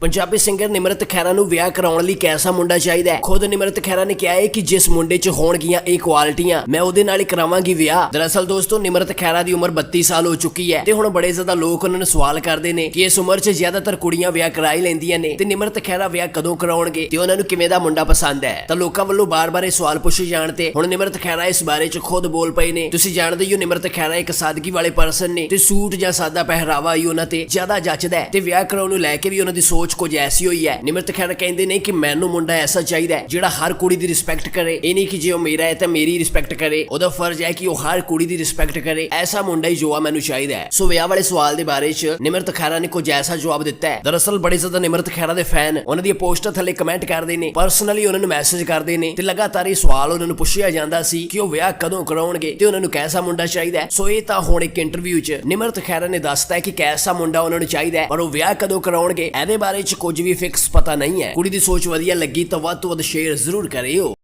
Punjabi singer Nimrat Khaira ਨੂੰ ਵਿਆਹ ਕਰਾਉਣ ਲਈ ਕੈਸਾ ਮੁੰਡਾ ਚਾਹੀਦਾ ਹੈ? ਖੁਦ ਨਿਮਰਤ ਖੈਰਾ ਨੇ ਕਿਹਾ ਹੈ ਕਿ ਜਿਸ ਮੁੰਡੇ 'ਚ ਹੋਣਗੀਆਂ ਇਹ ਕੁਆਲਿਟੀਆਂ, ਮੈਂ ਉਹਦੇ ਨਾਲ ਹੀ ਕਰਾਵਾਂਗੀ ਵਿਆਹ। ਦਰਅਸਲ ਦੋਸਤੋ, ਨਿਮਰਤ ਖੈਰਾ ਦੀ ਉਮਰ 32 ਸਾਲ ਹੋ ਚੁੱਕੀ ਹੈ ਤੇ ਹੁਣ ਬੜੇ ਜ਼ਿਆਦਾ ਲੋਕ ਉਹਨਾਂ ਨੂੰ ਸਵਾਲ ਕਰਦੇ ਨੇ ਕਿ ਇਸ ਉਮਰ 'ਚ ਜ਼ਿਆਦਾਤਰ ਕੁੜੀਆਂ ਵਿਆਹ ਕਰਾ ਹੀ ਲੈਂਦੀਆਂ ਨੇ ਤੇ ਨਿਮਰਤ ਖੈਰਾ ਵਿਆਹ ਕਦੋਂ ਕਰਾਉਣਗੇ ਤੇ ਉਹਨਾਂ ਨੂੰ ਕਿਵੇਂ ਦਾ ਮੁੰਡਾ ਪਸੰਦ ਹੈ? ਤਾਂ ਲੋਕਾਂ ਵੱਲੋਂ ਬਾਰ-ਬਾਰ ਇਹ ਸਵਾਲ ਪੁੱਛੇ ਜਾਣ ਤੇ ਹੁਣ ਨਿਮਰਤ ਖੈਰਾ ਇਸ ਬਾਰੇ 'ਚ ਖੁਦ ਬੋਲ ਪਏ ਨੇ। ਤੁਸੀਂ ਜਾਣਦੇ ਹੋ ਨਿਮਰਤ ਖੈਰਾ ਇੱਕ ਸਾਦਗੀ ਵਾਲੇ ਪਰਸਨ ਨੇ ਤੇ ਸੂਟ ਜਾਂ ਸਾਦਾ ਪਹਿਰਾਵਾ ਹੀ ਉਹਨਾਂ ਤੇ ਜ਼ਿਆਦਾ ਜੱਚਦਾ ਹੈ ਤੇ ਵਿਆਹ ਕਰਾਉਣ ਨੂੰ ਲੈ ਕੇ ਵੀ ਉਹਨਾਂ ਦੀ ਸੋਚ ਕੁਝ ਐਸੀ ਹੋਈ ਹੈ। ਨਿਮਰਤ ਖੈਰਾ ਕਹਿੰਦੇ ਨੇ ਕਿ ਮੈਨੂੰ ਮੁੰਡਾ ਐਸਾ ਚਾਹੀਦਾ ਹੈ ਜਿਹੜਾ ਹਰ ਕੁੜੀ ਦੀ ਰਿਸਪੈਕਟ ਕਰੇ। ਇਹ ਨਹੀਂ ਕਿ ਜੇ ਉਹ ਮੇਰਾ ਹੈ ਤਾਂ ਮੇਰੀ ਰਿਸਪੈਕਟ ਕਰੇ। ਉਹਦਾ ਫਰਜ਼ ਹੈ ਕਿ ਉਹ ਹਰ ਕੁੜੀ ਦੀ ਰਿਸਪੈਕਟ ਕਰੇ। ਐਸਾ ਮੁੰਡਾ ਹੀ ਜੋ ਮੈਨੂੰ ਚਾਹੀਦਾ ਹੈ। ਸੋ ਵਿਆਹ ਵਾਲੇ ਸਵਾਲ ਦੇ ਬਾਰੇ 'ਚ ਨਿਮਰਤ ਖੈਰਾ ਨੇ ਕੁਝ ਐਸਾ ਜਵਾਬ ਦਿੱਤਾ ਹੈ। ਦਰਅਸਲ ਬੜੇ ਜ਼ਿਆਦਾ ਨਿਮਰਤ ਖੈਰਾ ਦੇ ਫੈਨ ਉਹਨਾਂ ਦੀ ਪੋਸਟਾਂ ਥੱਲੇ ਕਮੈਂਟ ਕਰਦੇ ਨੇ। ਪਰਸਨਲੀ ਉਹਨਾਂ ਨੂੰ ਮੈਸੇਜ ਕਰਦੇ ਨੇ ਤੇ ਲਗਾਤਾਰ ਇਹ ਸਵਾਲ ਉਹਨਾਂ ਨੂੰ ਪੁੱਛਿਆ ਜਾਂਦਾ ਸੀ ਕਿ ਉਹ ਵਿਆਹ ਕਦੋਂ ਕਰਾਉਣਗੇ ਤੇ ਉਹਨਾਂ ਨੂੰ ਕੈਸਾ ਮੁੰਡਾ ਚਾਹੀਦਾ ਹੈ। ਸੋ ਇਹ ਤਾਂ ਹੁਣ ਇੱਕ ਇੰਟਰਵਿਊ 'ਚ ਨਿਮਰਤ ਖੈਰਾ ਨੇ ਦੱਸਤਾ ਹੈ ਕਿ ਕੈਸਾ ਮੁੰਡਾ ਉਹਨਾਂ ਨੂੰ ਚਾਹੀਦਾ ਹੈ, ਪਰ ਉਹ ਵਿਆਹ ਕਦੋਂ ਕਰਾਉਣਗੇ, ਇਹਦੇ ਬਾਰੇ ਬਾਰੇ 'ਚ ਕੁਝ ਵੀ ਫਿਕਸ ਪਤਾ ਨਹੀਂ ਹੈ। ਕੁੜੀ ਦੀ ਸੋਚ ਵਧੀਆ ਲੱਗੀ ਤਾਂ ਵੱਧ ਤੋਂ ਵੱਧ ਸ਼ੇਅਰ ਜ਼ਰੂਰ ਕਰਿਓ।